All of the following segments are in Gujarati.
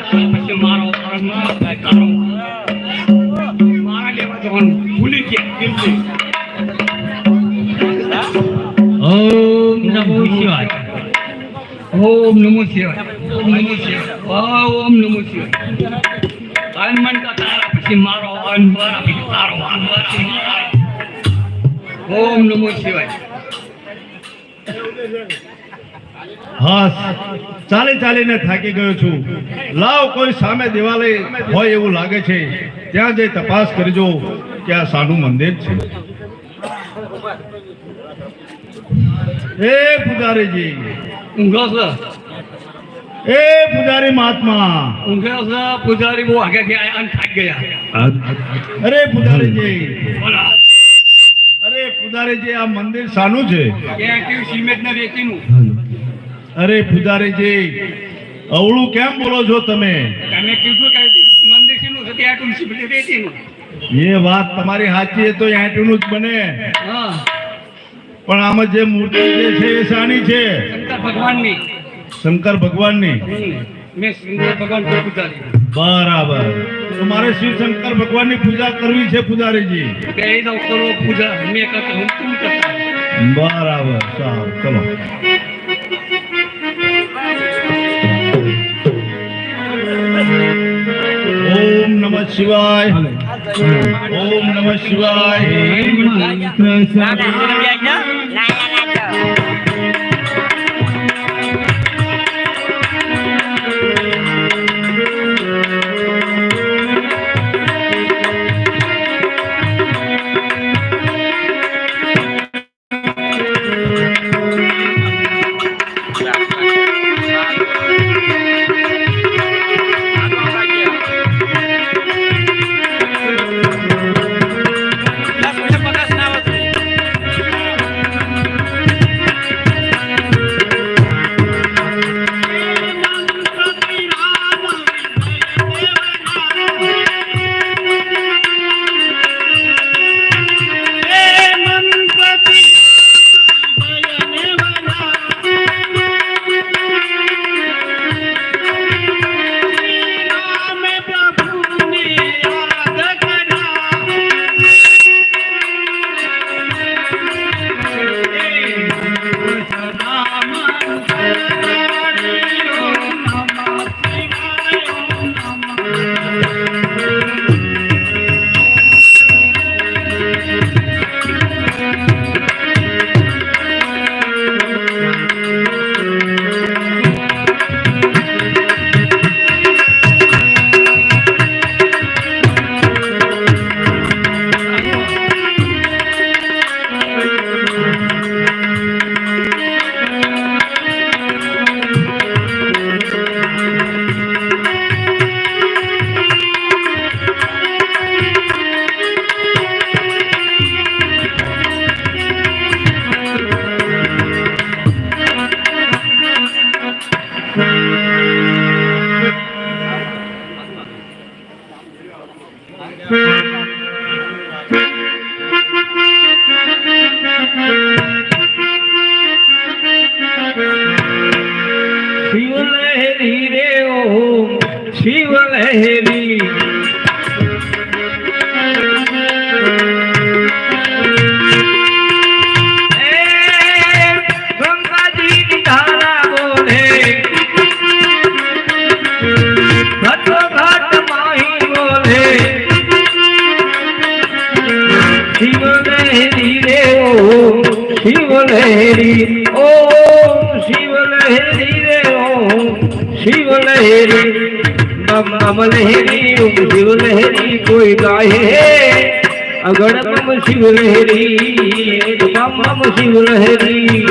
પછી મારો મારો મારા લેવા જવાનું ભૂલી ગયા દિલથી. ઓમ નમો શિવાય. ઓમ નમો શિવાય. ઓમ નમો શિવાય. ઓમ નમો શિવાય. હનુમાન કા તારા પછી તારો મારા. ઓમ નમો શિવાય. હા ચાલી ચાલીને થાકી ગયો છું. લાવ કોઈ સામે દેવાલય હોય એવું લાગે છે. ત્યાં જઈ તપાસ કરજો કે આ સાનું મંદિર છે. એ પુજારીજી. ઊંઘો સર એ પુજારી મહાત્મા. ઊંઘો પુજારી પૂજારી બહુ આગળ ગયા અને થાકી ગયા. અરે પુજારીજી. બોલા. અરે પુજારીજી આ મંદિર સાનું છે? કેવું સિમેન્ટ ના રેતીનું? અરે પુજારીજી અવળું કેમ બોલો છો તમે? તમે કીધું કે મંદિર શેનું છે ત્યાં આટલું સિમેન્ટ રેતીનું એ વાત તમારી સાચી છે તો એંટનું જ બને. પણ આમાં જે મૂર્તિ જે છે એ શાની છે? શંકર ભગવાનની. શંકર ભગવાનની? મેં શંકર ભગવાન પૂજારી. બરાબર. તમારે મારે શિવ શંકર ભગવાનની પૂજા કરવી છે પૂજારીજી? બે કરો પૂજા. મેં કરતા હું તું કરતા? બરાબર સારું ચલો. શિવાય ઓમ નમઃ શિવાય રે ઓમ શિવ લહેરી. મમ લહેરી ઓમ શિવ લહેરી કોઈ ગાય હે અગડ મમ શિવ લહેરી મમ શિવ લહેરી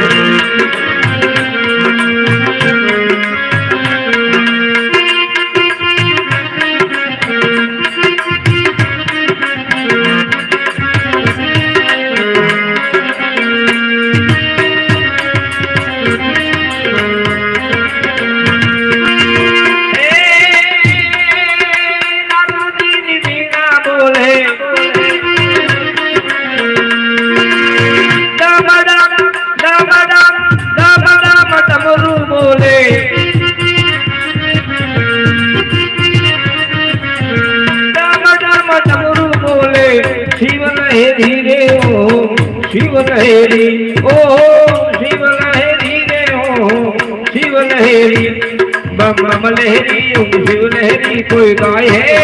બમ બમ લહેરી ઓમ શિવ લહેરી, કોઈ ગાય હે?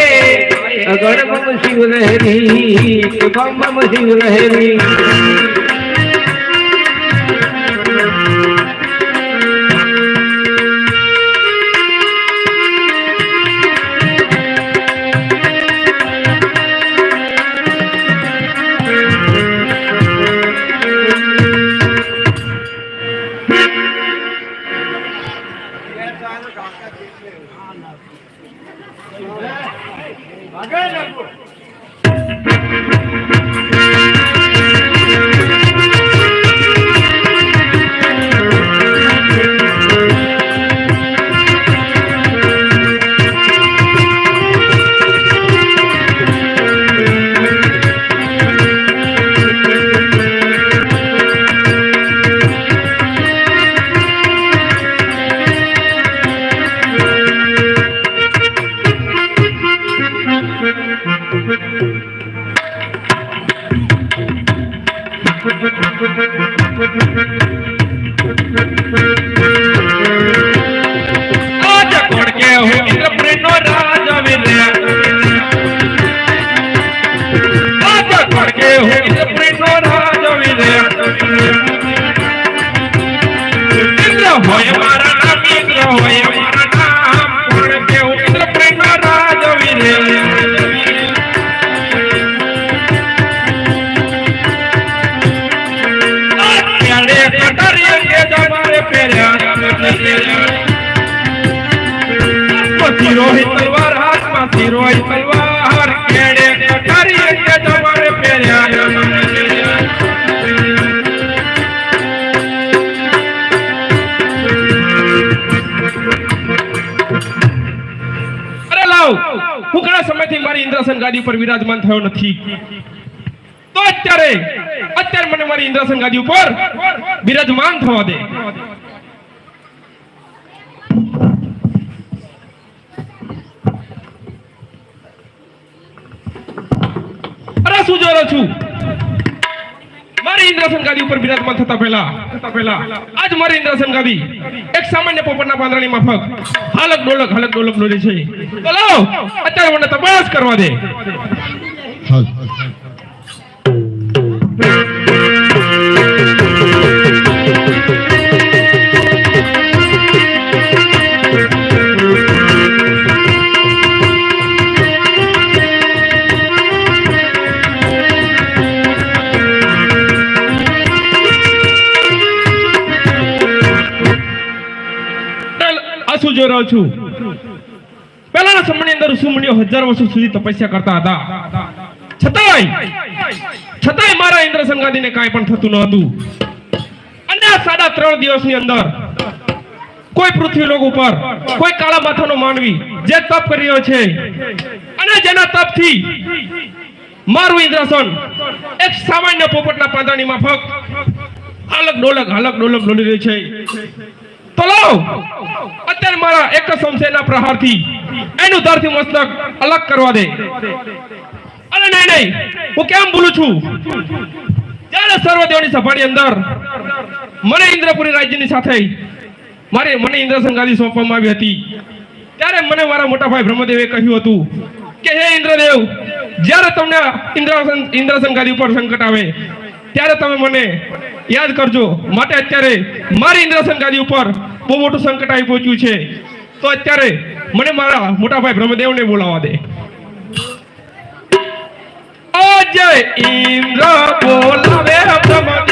અગર બમ શિવ લહેરી કે બમ બમ શિવ લહેરી. ઇન્દ્રાસન ગાદી પર વિરાજમાન થયો નથી. તો અત્યારે અત્યારે મને મારી ઇન્દ્રાસન ગાદી ઉપર વિરાજમાન થવા દે. અરે શું જોરો છું? ઇન્દ્રાસન ગાદી ઉપર બિરાજમાન થતા પહેલા પહેલા, આજ મારી ઇન્દ્રાસન ગાદી એક સામાન્ય પોપટના પાંદડાની માફક, હાલક ડોલક હાલક ડોલક ડોલે છે તો અત્યારે મને તપાસ કરવા દે. શું જોઈ રહ્યો છું. પહેલાના સમયની અંદર ઋષિમુનિઓ હજાર વર્ષો સુધી તપસ્યા કરતા હતા. છતાંય છતાંય મારા ઇન્દ્ર સંગાદીને કાંઈ પણ થતું ન હતું. અને આ સાડા ત્રણ દિવસની અંદર કોઈ પૃથ્વી લોક ઉપર, કોઈ કાળા માથાનો માનવી જે તપ કરી રહ્યો છે, અને જેના તપથી મારું ઇન્દ્રાસન એક સામાન્ય પોપટના પાંદડાની માફક હાલક ડોલક હાલક ડોલક ડોલી રહી છે. તો અત્યારે મારા એક સંશયના પ્રહારથી એનું મસ્તક અલગ કરવા દે. અરે નહીં નહીં. હું કેમ બોલું છું? જ્યારે સર્વદેવની સભાની અંદર મને ઇન્દ્રપુરી રાજ્યની સાથે મારે મને ઇન્દ્રસન ગાદી સોંપવામાં આવી હતી, ત્યારે મને મારા મોટા ભાઈ બ્રહ્મદેવે કહ્યું હતું કે, હે ઇન્દ્રદેવ, જ્યારે તમને ઇન્દ્રાસન ઇન્દ્રસન ગાદી ઉપર સંકટ આવે ત્યારે તમે મને યાદ કરજો, માટે અત્યારે મારી ઇન્દ્રસન ગાદી ઉપર બહુ મોટું સંકટ આવી પહોંચ્યું છે. તો અત્યારે મને મારા મોટા ભાઈ બ્રહ્મદેવને બોલાવા દે. જય ઇન્દ્ર બોલાવે બ્રહ્મદેવ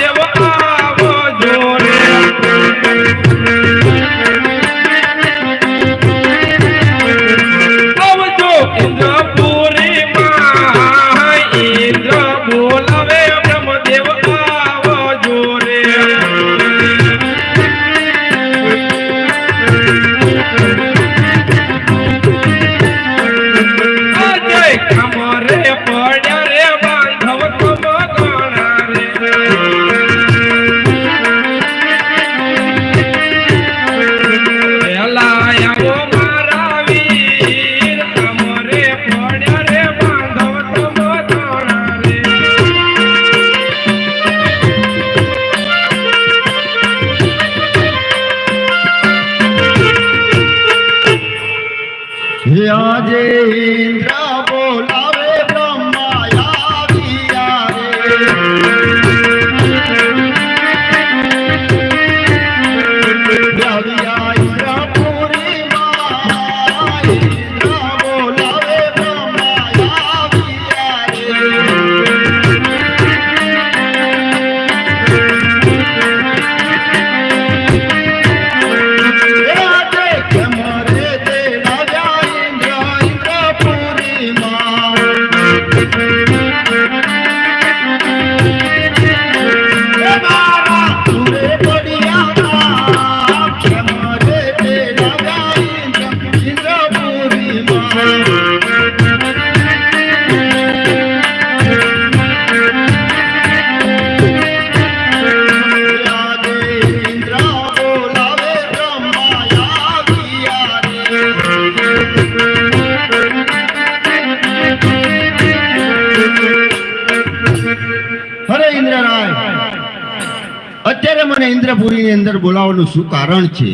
મને ઇન્દ્રપુરીની અંદર બોલાવવાનું શું કારણ છે?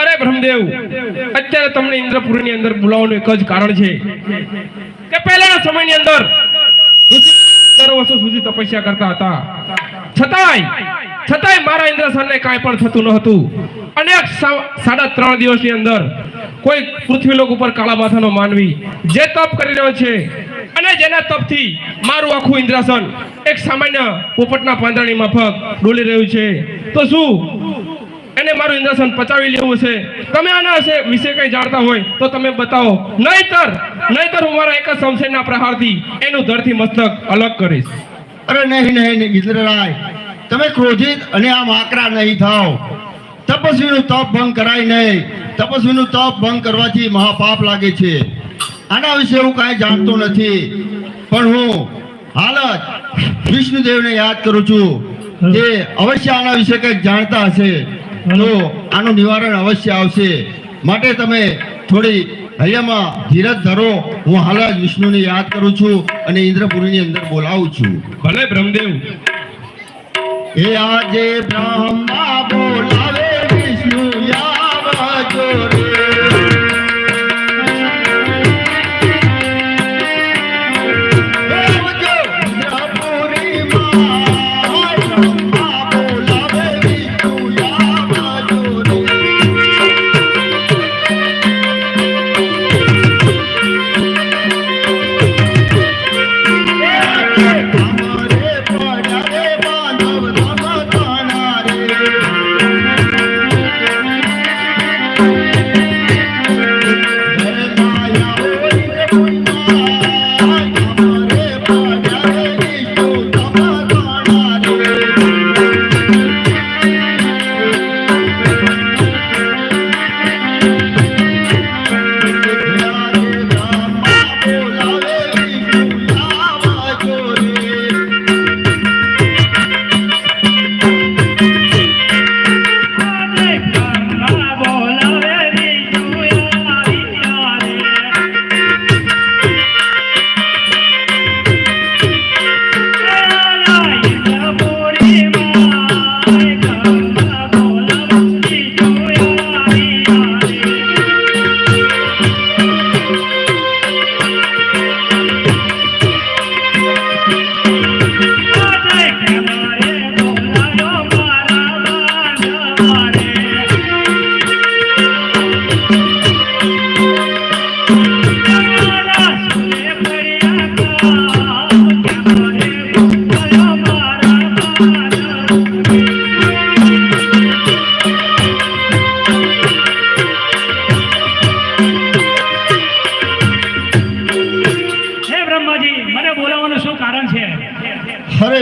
અરે બ્રહ્મદેવ, અત્યારે તમને ઇન્દ્રપુરીની અંદર બોલાવવાનું એક જ કારણ છે. કે પહેલાના સમયની અંદર તપસ્યા કરતા હતા. છતાંય છતાંય મારા ઇન્દ્રસરને કાંઈ પણ થતું ન હતું. અનેક સાડા ત્રણ દિવસની અંદર કોઈ પૃથ્વીલોક ઉપર કાળા માથાનો માનવી જે તપ કરી રહ્યો છે અને તપથી મારું આખું ઇન્દ્રાસન એક સામાન્ય પોપટના પાંદડાની માફક રહ્યું છે. તો શું? એને મારું ઇન્દ્રાસન પચાવી લેવું છે. તમે આના હશે વિશે કંઈ જાણતા હોય તો તમે બતાવો. નહીતર નહીતર હું મારા એક જ શમશેરના પ્રહારથી એનું ધરથી મસ્તક અલગ કરીશ. અરે નહીં નહીં નહીં, તમે ક્રોધિત અને આમ આકરા નહીં થાવ તપસ્વીનું તપ ભંગ કરાય નહીં. તપસ્વીનું તપ ભંગ કરવાથી મહાપાપ લાગે છે. આના વિશે હું કાંઈ જાણતો નથી. પણ હું હાલ જ વિષ્ણુદેવને યાદ કરું છું. તે અવશ્ય આના વિશે કંઈક જાણતા હશે. તો આનું નિવારણ અવશ્ય આવશે. માટે તમે થોડી હૈયામાં ધીરજ ધરો. હું હાલ જ વિષ્ણુને યાદ કરું છું અને ઇન્દ્રપુરીની અંદર બોલાવું છું. ભલે બ્રહ્મદેવ. એ આજે બ્રહ્મા બોલાવે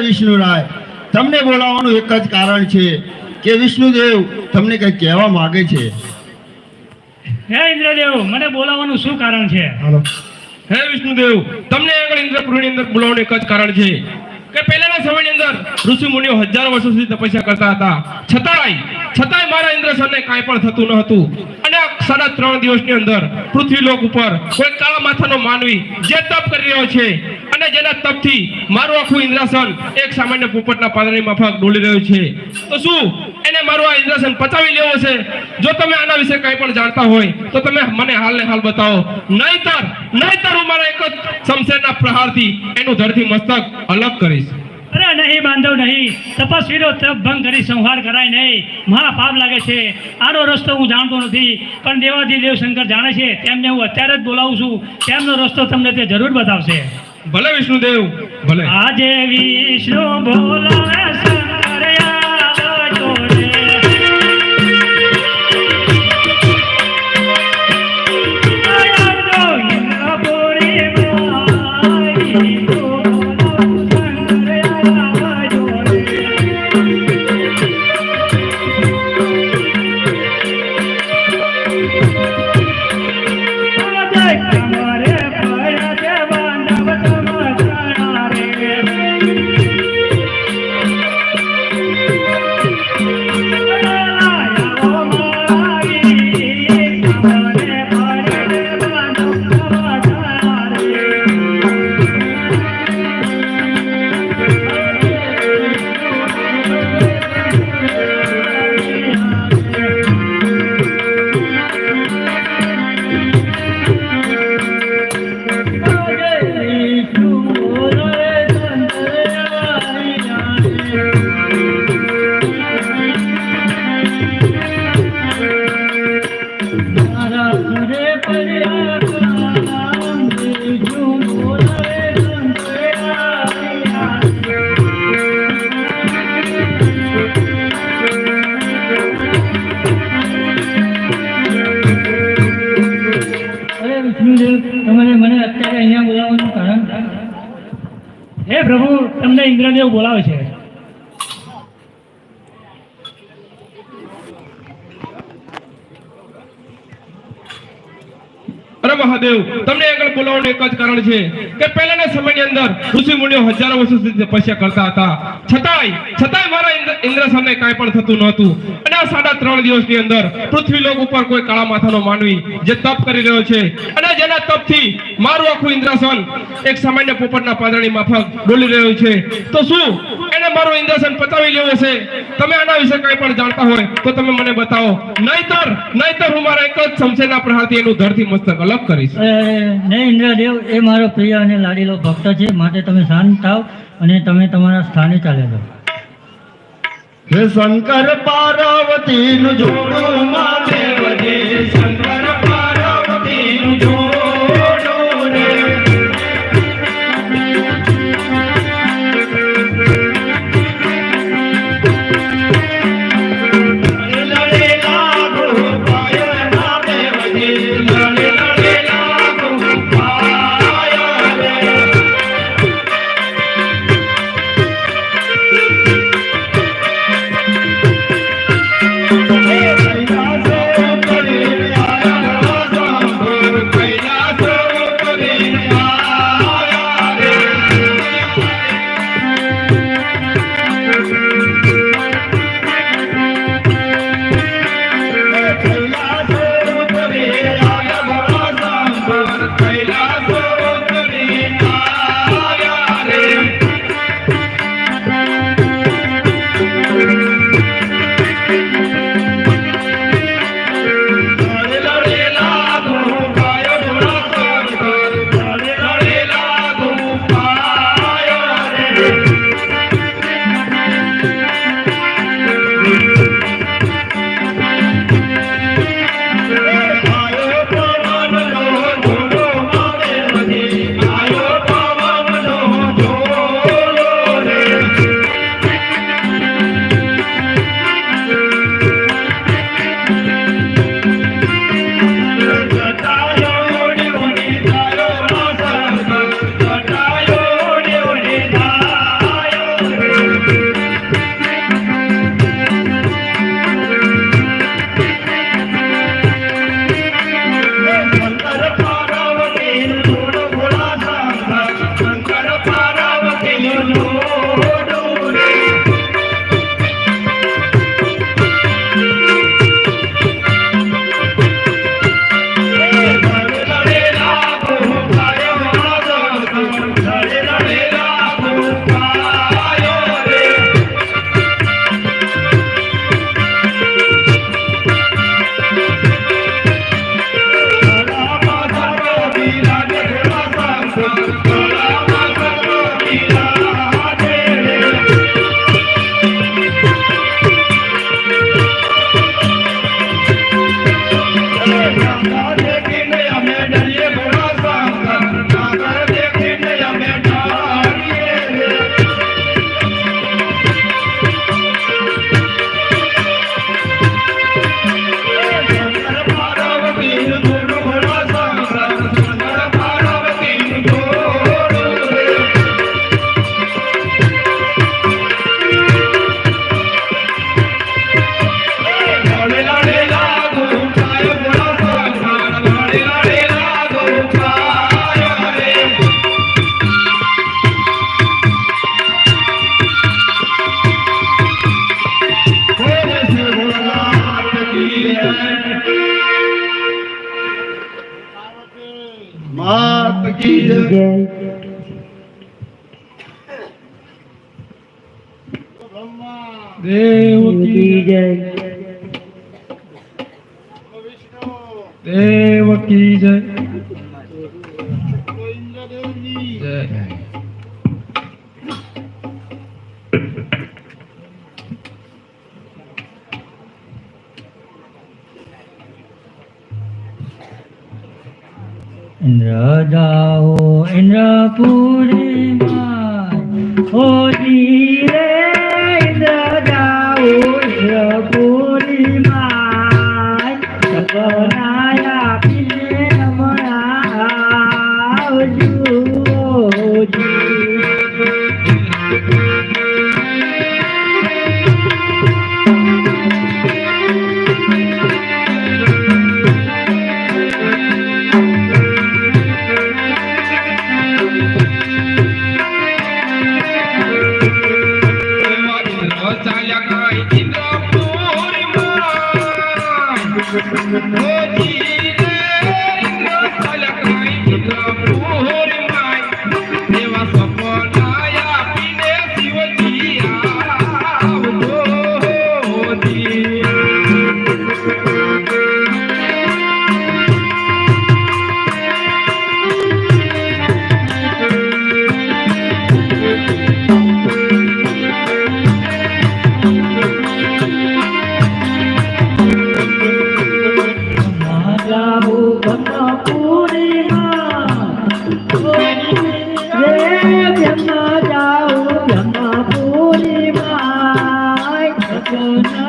વિષ્ણુરાય તમને બોલાવવાનું એક જ કારણ છે. કે વિષ્ણુદેવ તમને કંઈક કહેવા માંગે છે? હે ઇન્દ્રદેવ મને બોલાવવાનું શું કારણ છે? હે વિષ્ણુદેવ તમને આગળ ઇન્દ્રપુરીની અંદર બોલાવવાનું એક જ કારણ છે કે પહેલાના સમયની અંદર ઋષિ મુનિઓ હજારો વર્ષો સુધી તપસ્યા કરતા હતા. છતાંય છતાંય મારા ઇન્દ્રસરને કાંઈ પણ થતું ન હતું અને સાડા ત્રણ દિવસની અંદર પૃથ્વી લોક ઉપર કોઈ કાળા માથાનો માનવી જે તપ કરી રહ્યો છે મારું મારું મારા મસ્તક અલગ કરીશ. અરે નહીં, બાંધવ નહીં. તપસ્વીનો તપ ભંગ કરી સંહાર કરાય નહીં. મહા પાપ લાગે છે. આનો રસ્તો હું જાણતો નથી. પણ દેવાજી દેવશંકર જાણે છે, તેમને હું અત્યારે જ બોલાવું છું. તેમનો રસ્તો તમને તે જરૂર બતાવશે. ભલે વિષ્ણુદેવ ભલે. આજે વિષ્ણુ બોલાવે મહાદેવ, તમને આગળ બોલાવવાનું એક જ કારણ છે કે પહેલાના સમયની અંદર ઋષિ મુનિઓ હજારો વર્ષો તપસ્યા કરતા હતા. છતાંય છતાંય મારા ઇન્દ્ર સામે કાંઈ પણ થતું નહોતું. અને આ સાડા ત્રણ દિવસની અંદર પૃથ્વી લોક ઉપર કોઈ કાળા માથાનો માનવી જે તપ કરી રહ્યો છે અને જેના તપથી મારું આખું ઇન્દ્રાસન એક સામાન્ય પોપટના પાંદડાની માફક ડોલી રહ્યું છે. તો શું? એને મારું ઇન્દ્રાસન પતાવી લેવું છે? તમે આના વિશે કંઈ પણ જાણતા હોય તો તમે મને બતાવો. નહીતર નહીતર હું મારા એક જ શમશેરના પ્રહારથી એનું ધરથી મસ્તક અલગ કરીશ. નહીં ઇન્દ્રદેવ એ મારો પ્રિય અને લાડીલો ભક્ત છે માટે તમે શાંત થાવ અને તમે તમારા સ્થાને ચાલે જાઓ. હે શંકર પાર્વતીનું જોડું માં દેવજી શંકર ઇન્દ્ર જાઓ ઇન્દ્રપુરી ઓ જીરે Good Oh, no.